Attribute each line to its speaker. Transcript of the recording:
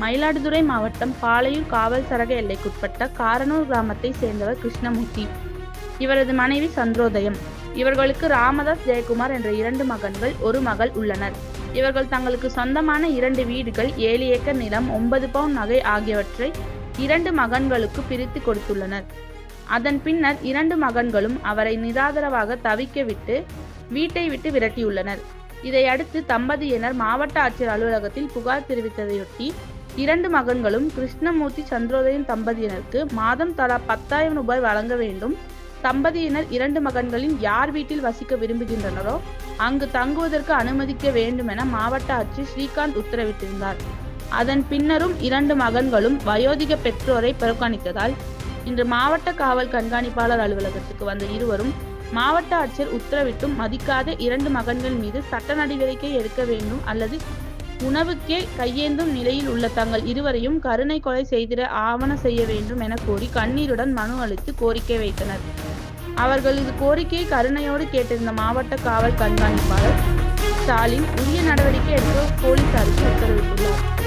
Speaker 1: மயிலாடுதுறை மாவட்டம் பாலையூர் காவல் சரக எல்லைக்குட்பட்ட காரனூர் கிராமத்தை சேர்ந்தவர் கிருஷ்ணமூர்த்தி. இவரது மனைவி சந்திரோதயம். இவர்களுக்கு ராமதாஸ் ஜெயக்குமார் என்ற இரண்டு மகன்கள் ஒரு மகள் உள்ளனர். இவர்கள் தங்களுக்கு சொந்தமான இரண்டு வீடுகள் ஏழு ஏக்கர் நிலம் ஒன்பது பவுன் நகை ஆகியவற்றை இரண்டு மகன்களுக்கு பிரித்து கொடுத்துள்ளனர். அதன் பின்னர் இரண்டு மகன்களும் அவரை நிராதரவாக தவிக்க விட்டு வீட்டை விட்டு விரட்டியுள்ளனர். இதையடுத்து தம்பதியினர் மாவட்ட ஆட்சியர் அலுவலகத்தில் புகார் தெரிவித்ததையொட்டி இரண்டு மகன்களும் கிருஷ்ணமூர்த்தி சந்திரோதயன் தம்பதியினருக்கு மாதம் தலா பத்தாயிரம் ரூபாய் வழங்க வேண்டும். தம்பதியினர் இரண்டு மகன்களின் யார் வீட்டில் வசிக்க விரும்புகின்றனரோ அங்கு தங்குவதற்கு அனுமதிக்க வேண்டும் என மாவட்ட ஆட்சியர் ஸ்ரீகாந்த் உத்தரவிட்டிருந்தார். அதன் பின்னரும் இரண்டு மகன்களும் வயோதிக பெற்றோரை புறக்கணித்ததால் இன்று மாவட்ட காவல் கண்காணிப்பாளர் அலுவலகத்துக்கு வந்த இருவரும் மாவட்ட ஆட்சியர் உத்தரவிட்டும் மதிக்காத இரண்டு மகன்கள் மீது சட்ட நடவடிக்கை எடுக்க வேண்டும் அல்லது உணவுக்கே கையேந்தும் நிலையில் உள்ள தங்கள் இருவரையும் கருணை கொலை செய்திட ஆவண செய்ய வேண்டும் என கோரி கண்ணீருடன் மனு அளித்து கோரிக்கை வைத்தனர். அவர்களது கோரிக்கையை கருணையோடு கேட்டிருந்த மாவட்ட காவல் கண்காணிப்பாளர் ஸ்டாலின் உரிய நடவடிக்கை எடுக்க போலீசாருக்கு உத்தரவிட்டுள்ளார்.